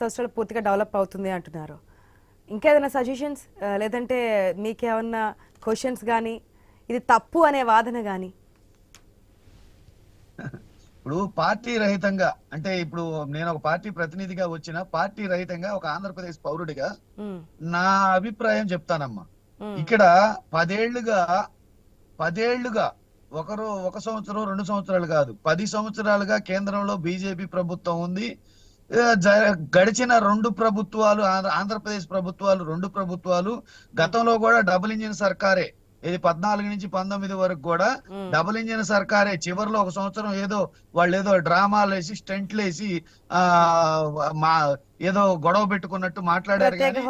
సంవత్సరాలు పూర్తిగా డెవలప్ అవుతుంది అంటున్నారు. ఇంకేదైనా సజెషన్స్ లేదంటే మీకేమన్నా క్వశ్చన్స్ కానీ ఇది తప్పు అనే వాదన కానీ ఇప్పుడు పార్టీ రహితంగా అంటే ఇప్పుడు నేను ఒక పార్టీ ప్రతినిధిగా వచ్చిన పార్టీ రహితంగా ఒక ఆంధ్రప్రదేశ్ పౌరుడిగా నా అభిప్రాయం చెప్తానమ్మా. ఇక్కడ పదేళ్ళుగా పదేళ్ళుగా ఒకరు ఒక సంవత్సరం రెండు సంవత్సరాలు కాదు పది సంవత్సరాలుగా కేంద్రంలో బీజేపీ ప్రభుత్వం ఉంది గడిచిన రెండు ప్రభుత్వాలు ఆంధ్ర- ఆంధ్రప్రదేశ్ ప్రభుత్వాలు రెండు ప్రభుత్వాలు గతంలో కూడా డబుల్ ఇంజిన్ సర్కారే ఇది పద్నాలుగు నుంచి పంతొమ్మిది వరకు కూడా డబుల్ ఇంజిన్ సర్కారే చివరిలో ఒక సంవత్సరం ఏదో వాళ్ళు ఏదో డ్రామాలు వేసి స్టెంట్లు వేసి ఆ మా ఏదో గొడవ పెట్టుకున్నట్టు మాట్లాడారు కానీ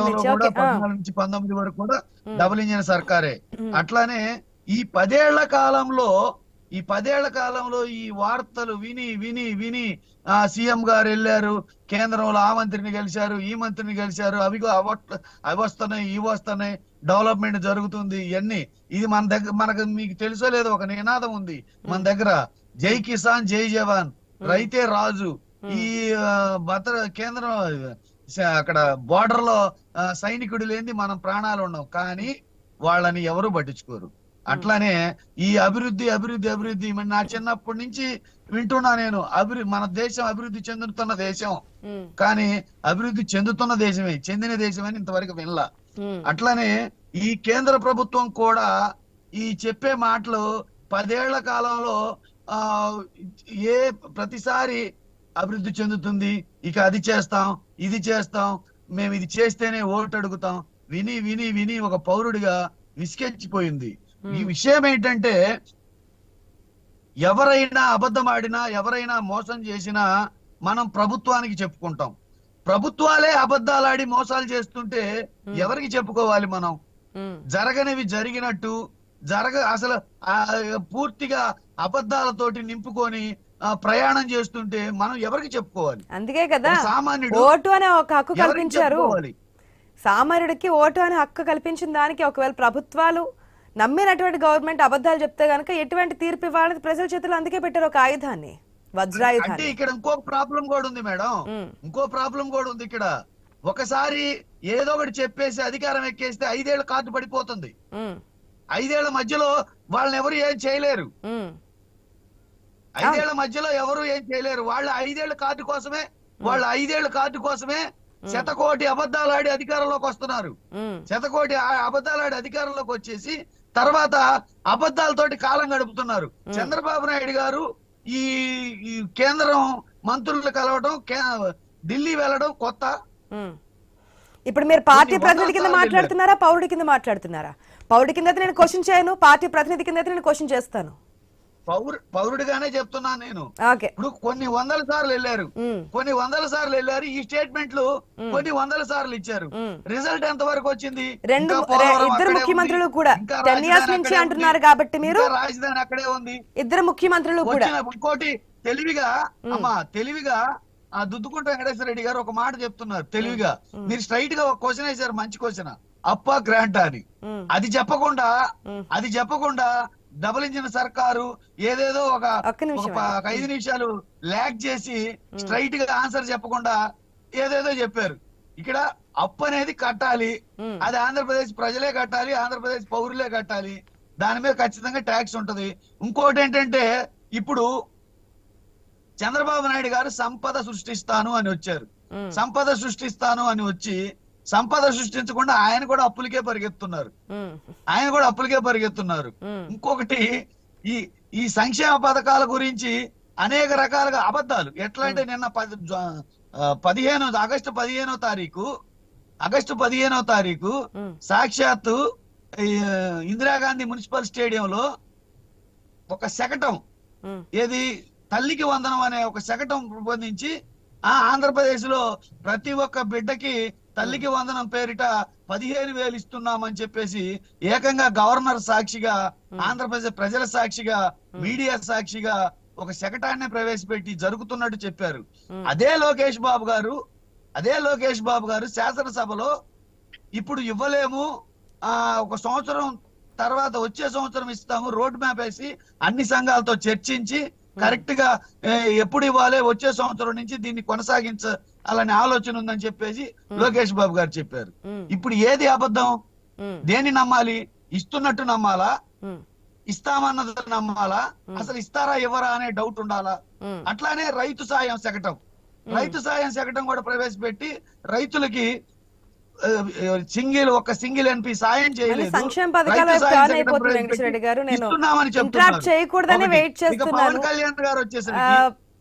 గతంలో కూడా. పద్నాలుగు నుంచి పంతొమ్మిది వరకు కూడా. డబుల్ ఇంజిన్ సర్కారే. అట్లానే ఈ పదేళ్ళ కాలంలో ఈ పదేళ్ళ కాలంలో ఈ వార్తలు విని విని విని ఆ సీఎం గారు వెళ్ళారు కేంద్రంలో ఆ మంత్రిని గెలిచారు ఈ మంత్రిని గెలిచారు అవి అవ- వస్తున్నాయి ఇవి వస్తున్నాయి డెవలప్మెంట్ జరుగుతుంది ఇవన్నీ. ఇది మన దగ్గర మనకు మీకు తెలుసో లేదో ఒక నినాదం ఉంది. మన దగ్గర జై కిసాన్ జై జవాన్ రైతే రాజు. ఈ భద్ర కేంద్రం అక్కడ బోర్డర్లో సైనికుడు లేని మనం ప్రాణాలు ఉన్నాం కానీ వాళ్ళని ఎవరు పట్టించుకోరు. అట్లానే ఈ అభివృద్ధి అభివృద్ధి అభివృద్ధి నా చిన్నప్పటి నుంచి వింటున్నా నేను. అభివృద్ధి మన దేశం అభివృద్ధి చెందుతున్న దేశం. కానీ అభివృద్ధి చెందుతున్న దేశమే చెందిన దేశమని ఇంతవరకు వినలా. అట్లానే ఈ కేంద్ర ప్రభుత్వం కూడా ఈ చెప్పే మాటలు పదేళ్ళ కాలంలో ఆ ఏ ప్రతిసారి అభివృద్ధి చెందుతుంది ఇక అది చేస్తాం ఇది చేస్తాం మేము ఇది చేస్తేనే ఓటు అడుగుతాం విని విని విని ఒక పౌరుడిగా విసికెచ్చిపోయింది ఈ విషయం ఏంటంటే ఎవరైనా అబద్ధం ఆడినా ఎవరైనా మోసం చేసినా మనం ప్రభుత్వానికి చెప్పుకుంటాం. ప్రభుత్వాలే అబద్ధాలు ఆడి మోసాలు చేస్తుంటే. ఎవరికి చెప్పుకోవాలి మనం? జరగనివి జరిగినట్టు జరగ అసలు పూర్తిగా అబద్ధాలతోటి నింపుకొని ప్రయాణం చేస్తుంటే మనం ఎవరికి చెప్పుకోవాలి? అందుకే కదా సామాన్యుడు ఓటు అనే ఒక హక్కు కల్పించారు. సామాన్యుడికి ఓటు అనే హక్కు కల్పించిన దానికి ఒకవేళ ప్రభుత్వాలు నమ్మినటువంటి గవర్నమెంట్ అబద్ధాలు చెప్తే గనక ఎటువంటి తీర్పు ఇవ్వాలని ప్రజల చేతుల్లో అందుకే పెట్టారు ఒక ఆయుధాన్ని అంటే ఇక్కడ ఇంకో ప్రాబ్లం కూడా ఉంది మేడం. ఇంకో ప్రాబ్లం కూడా ఉంది ఇక్కడ. ఒకసారి ఏదో ఒకటి చెప్పేసి అధికారం ఎక్కేస్తే ఐదేళ్ళ కార్డు పడిపోతుంది. ఐదేళ్ళ మధ్యలో వాళ్ళని ఎవరు ఏం చేయలేరు. ఐదేళ్ళ మధ్యలో ఎవరు ఏం చేయలేరు. వాళ్ళ ఐదేళ్ళ కార్డు కోసమే వాళ్ళ ఐదేళ్ళ కార్డు కోసమే శతకోటి అబద్ధాలు ఆడి అధికారంలోకి వస్తున్నారు. శతకోటి అబద్ధాలు ఆడి అధికారంలోకి వచ్చేసి తర్వాత అబద్ధాలతోటి కాలం గడుపుతున్నారు. చంద్రబాబు నాయుడు గారు ఈ కేంద్రం మంత్రులు కలవడం ఢిల్లీ వెళ్ళడం కొత్త. ఇప్పుడు మీరు పార్టీ ప్రతినిధి కింద మాట్లాడుతున్నారా? పౌరుడి కింద మాట్లాడుతున్నారా? పౌరుడి కింద నేను క్వశ్చన్ చేయను పార్టీ ప్రతినిధి కింద నేను క్వశ్చన్ చేస్తాను. పౌరు పౌరుడిగానే చెప్తున్నాను నేను. ఇప్పుడు కొన్ని వందల సార్లు వెళ్ళారు. కొన్ని వందల సార్లు వెళ్ళారు. ఈ స్టేట్మెంట్లు కొన్ని వందల సార్లు ఇచ్చారు. రిజల్ట్ ఎంత వరకు వచ్చింది? రెండు ఇద్దరు ముఖ్యమంత్రులు. కూడా. టెన్ ఇయర్స్ నుంచి అంటున్నారు. కాబట్టి మీరు రాజధాని అక్కడే ఉంది. ఇద్దరు ముఖ్యమంత్రులు కూడా. ఇంకోటి తెలివిగా అమ్మా తెలివిగా ఆ దుద్దుకుంట వెంకటేశ్వర రెడ్డి గారు ఒక మాట చెప్తున్నారు తెలివిగా. మీరు స్ట్రైట్గా ఒక క్వశ్చన్ వేశారు మంచి క్వశ్చన్. అప్ప గ్రాంట్ అని. అది చెప్పకుండా. అది చెప్పకుండా డబుల్ ఇంజిన్ సర్కారు ఏదేదో ఒక ఒక ఐదు నిమిషాలు ల్యాక్ చేసి స్ట్రైట్గా ఆన్సర్ చెప్పకుండా ఏదేదో చెప్పారు. ఇక్కడ అప్పు అనేది కట్టాలి. అది ఆంధ్రప్రదేశ్ ప్రజలే కట్టాలి ఆంధ్రప్రదేశ్ పౌరులే కట్టాలి. దాని మీద ఖచ్చితంగా ట్యాక్స్ ఉంటది. ఇంకోటి ఏంటంటే ఇప్పుడు చంద్రబాబు నాయుడు గారు సంపద సృష్టిస్తాను అని వచ్చారు. సంపద సృష్టిస్తాను అని వచ్చి సంపద సృష్టించకుండా ఆయన కూడా అప్పులకే పరిగెత్తున్నారు. ఆయన కూడా అప్పులకే పరిగెత్తున్నారు. ఇంకొకటి ఈ ఈ సంక్షేమ పథకాల గురించి అనేక రకాలుగా అబద్ధాలు. ఎట్లా అంటే నిన్న పదిహేను ఆగస్టు పదిహేనో తారీఖు ఆగస్టు పదిహేనో తారీఖు సాక్షాత్తు ఇందిరాగాంధీ మున్సిపల్ స్టేడియంలో ఒక శకటం. ఏది? తల్లికి వందనం అనే ఒక శకటం రూపొందించి ఆ ఆంధ్రప్రదేశ్లో ప్రతి ఒక్క బిడ్డకి తల్లికి వందనం పేరిట పదిహేను వేలు ఇస్తున్నామని చెప్పేసి ఏకంగా గవర్నర్ సాక్షిగా ఆంధ్రప్రదేశ్ ప్రజల సాక్షిగా మీడియా సాక్షిగా ఒక శకటాన్ని ప్రవేశపెట్టి జరుగుతున్నట్టు చెప్పారు. అదే లోకేష్ బాబు గారు అదే లోకేష్ బాబు గారు శాసనసభలో ఇప్పుడు ఇవ్వలేము ఆ ఒక సంవత్సరం తర్వాత వచ్చే సంవత్సరం ఇస్తాము రోడ్ మ్యాప్ వేసి అన్ని సంఘాలతో చర్చించి కరెక్ట్గా ఎప్పుడు ఇవ్వాలి వచ్చే సంవత్సరం నుంచి దీన్ని కొనసాగించ అలానే ఆలోచన ఉందని చెప్పేసి లోకేష్ బాబు గారు చెప్పారు. ఇప్పుడు ఏది అబద్ధం? దేన్ని నమ్మాలి? ఇస్తున్నట్టు నమ్మాలా? ఇస్తామన్నది నమ్మాలా? అసలు ఇస్తారా ఇవ్వరా అనే డౌట్ ఉండాలా? అట్లానే రైతు సాయం శకటం రైతు సాయం శకటం కూడా ప్రవేశపెట్టి రైతులకి సింగిల్ ఒక సింగిల్ ఎన్పి సాయం చేయలేదు. సంక్షేమ పథకాల గారు. నేను. చేయకూడదని. వెయిట్ చేస్తున్నాను. కళ్యాణ్ గారు వచ్చేసరికి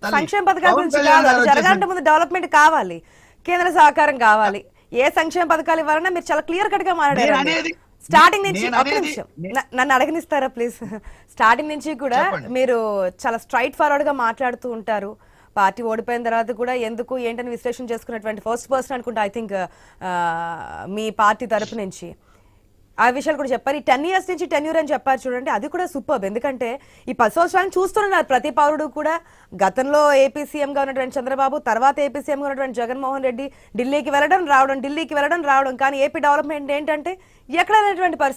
సంక్షేమ పథకాల గురించి కాదు జరగాలంటే ముందు డెవలప్మెంట్ కావాలి కేంద్ర సహకారం కావాలి. ఏ సంక్షేమ పథకాలు ఇవ్వాలన్నా మీరు చాలా క్లియర్ కట్గా మాట్లాడారు స్టార్టింగ్ నుంచి నన్ను అడగనిస్తారా ప్లీజ్ స్టార్టింగ్ నుంచి కూడా. మీరు చాలా స్ట్రైట్ ఫార్వర్డ్గా మాట్లాడుతూ ఉంటారు. పార్టీ ఓడిపోయిన తర్వాత కూడా ఎందుకు ఏంటని విశ్లేషణ చేసుకున్నటువంటి ఫస్ట్ పర్సన్ అనుకుంటా ఐ థింక్ మీ పార్టీ తరపు నుంచి. ఆ విషయాలు కూడా చెప్పారు. ఈ టెన్ ఇయర్స్ నుంచి టెన్యూర్ అని చెప్పారు చూడండి అది కూడా సూపర్ ఎందుకంటే ఈ పది సంవత్సరాలను చూస్తున్నారు ప్రతి పౌరుడు కూడా. గతంలో ఏపీ సీఎంగా ఉన్నటువంటి చంద్రబాబు తర్వాత ఏపీ సీఎంగా ఉన్నటువంటి జగన్మోహన్ రెడ్డి ఢిల్లీకి వెళ్ళడం రావడం ఢిల్లీకి వెళ్ళడం రావడం. కానీ ఏపీ డెవలప్మెంట్ ఏంటంటే ఎక్కడ పరిస్థితి.